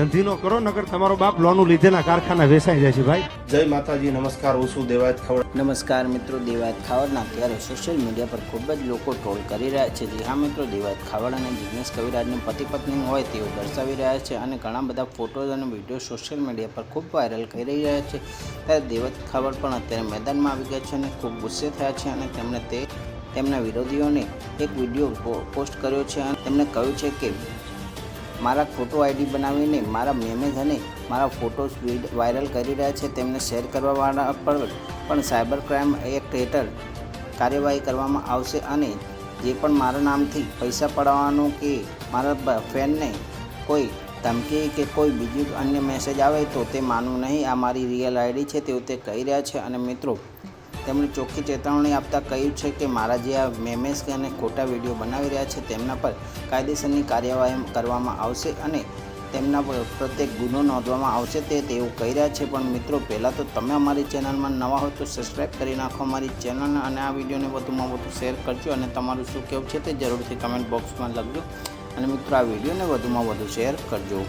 ધંધીનો કરો નગર તમારો બાપ લોનું લીધેલા કારખાના વેચાઈ જાય છે ભાઈ. જય માતાજી નમસ્કાર હું છું દેવાયત ખવડ. નમસ્કાર મિત્રો દેવાયત ખાવડના અત્યારે સોશિયલ મીડિયા પર ખૂબ જ લોકો ટ્રોલ કરી રહ્યા છે. જી હા મિત્રો દેવાયત ખાવડ અને જિગ્નેશ કવિરાજની પતિ પત્ની હોય તેઓ દર્શાવી રહ્યા છે અને ઘણા બધા ફોટોઝ અને વીડિયો સોશિયલ મીડિયા પર ખૂબ વાયરલ કરી રહ્યા છે. ત્યારે દેવાયત ખાવડ પણ અત્યારે મેદાનમાં આવી ગયા છે અને ખૂબ ગુસ્સે થયા છે અને તેમણે તે તેમના વિરોધીઓને એક વીડિયો પોસ્ટ કર્યો છે અને તેમણે કહ્યું છે કે મારા ફોટો આઈડી બનાવીને મારા મેમેજ અને મારા ફોટોસ વાયરલ કરી રહ્યા છે, તેમને શેર કરવાવાળા પર પણ સાયબર ક્રાઇમ એક્ટ હેઠળ કાર્યવાહી કરવામાં આવશે અને જે પણ મારા નામથી પૈસા પડાવવાનો કે મારા ફ્રેન્ડને કોઈ ધમકી કે કોઈ બીજું અન્ય મેસેજ આવે તો તે માનવું નહીં. આ મારી રિયલ આઈડી છે તેવું તે કહી રહ્યા છે. અને મિત્રો તેમણે ચોખ્ખી ચેતવણી આપતા કહ્યું છે કે મારા જે આ મેમેસ અને ખોટા વીડિયો બનાવી રહ્યા છે તેમના પર કાયદેસરની કાર્યવાહી કરવામાં આવશે અને તેમના પર પ્રત્યેક ગુનો નોંધવામાં આવશે તે તેવું કહી રહ્યા છે. પણ મિત્રો, પહેલાં તો તમે અમારી ચેનલમાં નવા હોય તો સબસ્ક્રાઈબ કરી નાખો, અમારી ચેનલને અને આ વિડીયોને વધુમાં વધુ શેર કરજો અને તમારું શું કહેવું છે તે જરૂરથી કમેન્ટ બોક્સમાં લખજો. અને મિત્રો, આ વિડીયોને વધુમાં વધુ શેર કરજો.